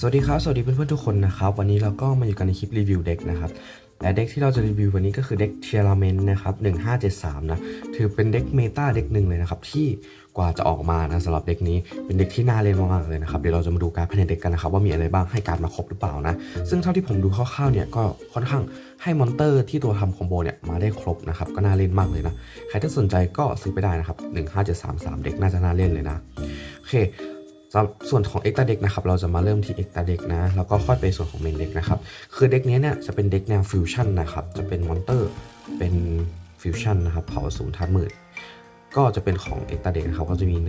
สวัสดีครับ สวัสดีเพื่อนๆทุกคนนะครับ วันนี้เราก็มาอยู่กันในคลิปรีวิวเด็กนะครับ และเด็กที่เราจะรีวิววันนี้ก็คือเด็กเทียร์เมนนะครับ1573นะถือเป็นเด็กเมตาเด็กหนึ่งเลยนะครับที่กว่าจะออกมานะสำหรับเด็กนี้เป็นเด็กที่น่าเล่นมากๆเลยนะครับเดี๋ยวเราจะมาดูการภายในเด็กกันนะครับว่ามีอะไรบ้างให้การมาครบหรือเปล่านะซึ่งเท่าที่ผมดูคร่าวๆเนี่ยก็ค่อนข้างให้มอนเตอร์ที่ตัวทำคอมโบเนี่ยมาได้ครบนะครับก็น่าเล่นมากเลยนะใครที่สนใจก็ซื้อไปได้นะครับ15733เด็กน่าจะน่าเล่นเลยนะโอเค ส่วนของ e x t r a deck นะครับเราจะมาเริ่มที่ e x t r a deck นะแล้วก็ค่อยไปส่วนของ main deck นะครับคือเด็กนี้เนี่ยจะเป็นเด็กแนวฟิวชั่นนะครับจะเป็นมอนเตอร์เป็นฟิวชั่นนะครับเผาศูนย์ทัดหมื่นก็จะเป็นของ e x t r a deck นะครับก็จะมี 1 2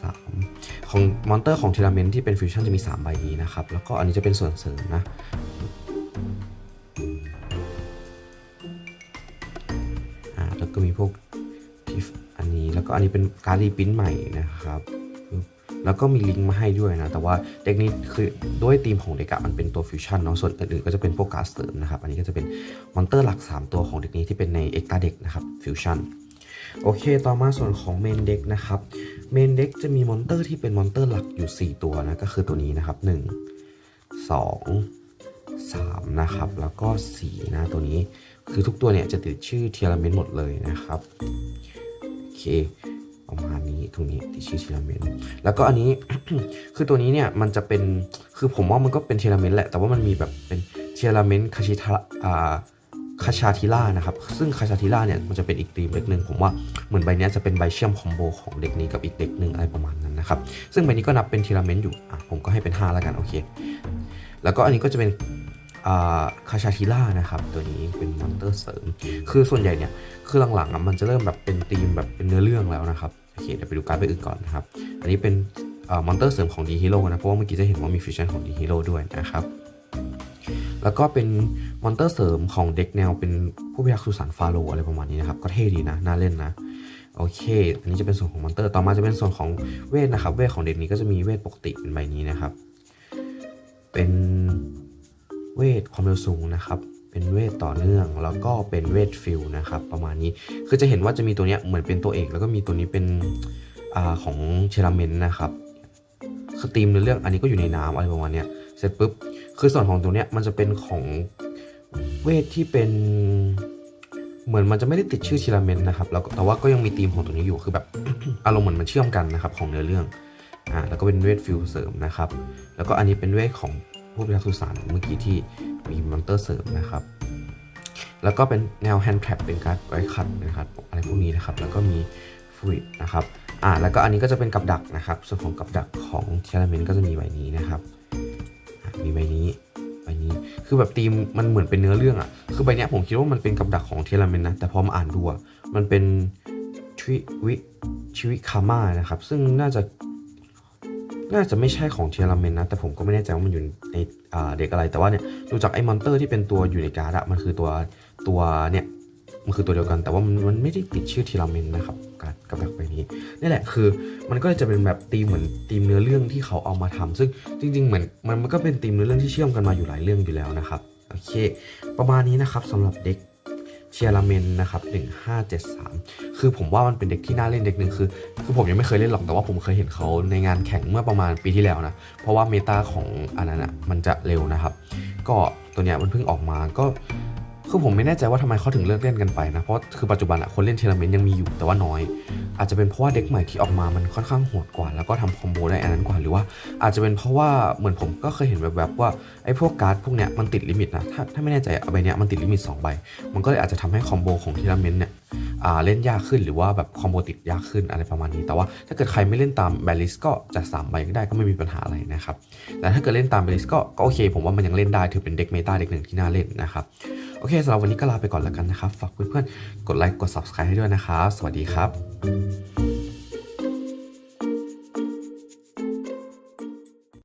3 ของมอนเตอร์ของเทเลเมนที่เป็นฟิวชั่นจะมี 3 ใบนี้นะครับแล้วก็อันนี้จะเป็นส่วนเสริมนะอ่าแล้วก็มีพวก ที่อันนี้แล้วก็อันนี้เป็นการรีปริ้นใหม่นะครับแล้วก็มีลิงก์มาให้ด้วยนะ แต่ว่าเด็กนี้คือด้วยธีมของเด็กอะมันเป็นตัวฟิวชั่นเนาะส่วนอื่นๆก็จะเป็นพวกการ์ดเสริมนะครับ อันนี้ก็จะเป็นมอนเตอร์หลัก 3 ตัวของเด็กนี้ที่เป็นในเอ็กตาเด็กนะครับฟิวชั่นโอเค ต่อมาส่วนของเมนเด็กนะครับเมนเด็กจะมีมอนเตอร์ที่เป็นมอนเตอร์หลักอยู่ 4 ตัวนะ ก็คือตัวนี้นะครับ 1 2 3 นะครับ แล้วก็ 4 นะตัวนี้คือทุกตัวเนี่ยจะติดชื่อเทียร์เมนหมดเลยนะครับ ประมาณนี้ตรงนี้ติดชื่อเทียร์เมนต์แล้วก็อันนี้ คือตัวนี้เนี่ยมันจะเป็นคือผมว่ามันก็เป็นเทียร์เมนต์แหละ แต่ว่ามันมีแบบเป็นเทียร์เมนต์คาชิทาอ่าคาชาทิล่านะครับ ซึ่งคาชาทิล่าเนี่ยมันจะเป็นอีกตีมเด็กหนึ่งผมว่าเหมือนใบนี้จะเป็นใบเชื่อมคอมโบของเด็กนี้กับอีกเด็กหนึ่งอะไรประมาณนั้นนะครับ ซึ่งใบนี้ก็นับเป็นเทียร์เมนต์อยู่อะผมก็ให้เป็น 5 แล้วกันโอเค แล้วก็อันนี้ก็จะเป็น คาชาทิล่านะครับ ตัวนี้เป็นมอนเตอร์เสริม คือส่วนใหญ่เนี่ย คือหลังๆอะมันจะเริ่มแบบเป็นธีมแบบเป็นเนื้อเรื่องแล้วนะครับ โอเคเดี๋ยวไปดูการ์ดใบอื่นก่อนนะครับ อันนี้เป็นมอนเตอร์เสริมของดีฮีโร่นะ เพราะว่าเมื่อกี้จะเห็นว่ามีฟิชชั่นของดีฮีโร่ด้วยนะครับ แล้วก็เป็นมอนเตอร์เสริมของเด็กแนวเป็นผู้พิทักษ์สุสานฟาโรอะไรประมาณนี้นะครับ ก็เท่ดีนะ น่าเล่นนะโอเค อันนี้จะเป็นส่วนของมอนเตอร์ ต่อมาจะเป็นส่วนของเวทนะครับ เวทของเด็กนี้ก็จะมีเวทปกติเป็นใบนี้นะครับ เป็น เวทความเร็วสูงนะครับเป็นเวทต่อเนื่องแล้วก็เป็นเวทฟิลนะครับประมาณนี้คือจะเห็นว่าจะมีตัวเนี้ยเหมือนเป็นตัวเอก แล้วก็มีตัวนี้เป็นอของเชลาเมนนะครับคือธีมในเรื่องอันนี้ก็อยู่ในน้ำอะไรประมาณเนี้ยเสร็จปุ๊บคือส่วนของตัวเนี้ยมันจะเป็นของเวทที่เป็นเหมือนมันจะไม่ได้ติดชื่อชิราเมนนะครับแล้วแต่ว่าก็ยังมีธีมของตัวนี้อยู่คือแบบอารมณ์เหมือนมันเชื่อมกันนะครับของเนื้อเรื่องอ่าแล้วก็เป็นเวทฟิลเสริมนะครับ แล้วก็อันนี้เป็นเวทของ ผู้พิทักษ์สุสานเมื่อกี้ที่มีมอนเตอร์เสริมนะครับ แล้วก็เป็นแนวแฮนด์แทร็ปเป็นการ์ดไว้ขัดนะครับอะไรพวกนี้นะครับ แล้วก็มีฟรุตนะครับอ่าแล้วก็อันนี้ก็จะเป็นกับดักนะครับ ส่วนของกับดักของเทเลเมนก็จะมีใบนี้นะครับมีใบนี้ใบนี้คือแบบธีมมันเหมือนเป็นเนื้อเรื่องอะ่ะคือใบเนี้ยผมคิดว่ามันเป็นกับดักของเทเลเมนนะแต่พอมาอ่านดูอะมันเป็นชวิวิชวิคาม่านะครับ ซึ่งน่าจะ น่าจะไม่ใช่ของเทียร์เมนนะ แต่ผมก็ไม่แน่ใจว่ามันอยู่ในเด็กอะไร แต่ว่าเนี่ยดูจากไอ้มอนเตอร์ที่เป็นตัวอยู่ในการ์ดอะมันคือตัวตัวเนี่ยมันคือตัวเดียวกันแต่ว่ามันมันไม่ได้ติดชื่อทีลาเมนนะครับการกับดักใบนี้นี่แหละคือมันก็จะเป็นแบบธีมเหมือนธีมเนื้อเรื่องที่เขาเอามาทำซึ่งจริง ๆ เหมือนมันมันก็เป็นธีมเนื้อเรื่องที่เชื่อมกันมาอยู่หลายเรื่องอยู่แล้วนะครับโอเค ประมาณนี้นะครับสำหรับเด็ก เชียร์เมนนะครับ1573 คือผมว่ามันเป็นเด็กที่น่าเล่นเด็กหนึ่งคือ คือผมยังไม่เคยเล่นหรอกแต่ว่าผมเคยเห็นเขาในงานแข่งเมื่อประมาณปีที่แล้วนะ เพราะว่าเมตาของอันนั้นอะมันจะเร็วนะครับ ก็ตัวเนี้ยมันเพิ่งออกมาก็ คือผมไม่แน่ใจว่าทำไมเขาถึงเลิกเล่นกันไปนะ เพราะคือปัจจุบันอะคนเล่นเทเลเมนต์ยังมีอยู่แต่ว่าน้อย อาจจะเป็นเพราะว่าเด็กใหม่ที่ออกมามันค่อนข้างโหดกว่า แล้วก็ทำคอมโบได้อันนั้นกว่าหรือว่า อาจจะเป็นเพราะว่าเหมือนผมก็เคยเห็นแบบๆว่าไอ้พวกการ์ดพวกเนี้ยมันติดลิมิตนะถ้าถ้าไม่แน่ใจอาใบเนี้ยมันติดลิมิต2ใบมันก็เลยอาจจะทำให้คอมโบของเทเลเมนต์เนี่ย เล่นยากขึ้นหรือว่าแบบคอมโบติดยากขึ้นอะไรประมาณนี้ แต่ว่าถ้าเกิดใครไม่เล่นตามแบลิสก็จะ3ใบก็ได้ก็ไม่มีปัญหาอะไรนะครับแต่ถ้าเกิดเล่นตามแบลิสก็ก็โอเค ผมว่ามันยังเล่นได้ถือเป็นเด็กเมตาเด็กหนึ่งที่น่าเล่นนะครับโอเคสำหรับวันนี้ก็ลาไปก่อนแล้วกันนะครับฝากเพื่อนๆกดไลค์กด subscribe ให้ด้วยนะครับสวัสดีครับ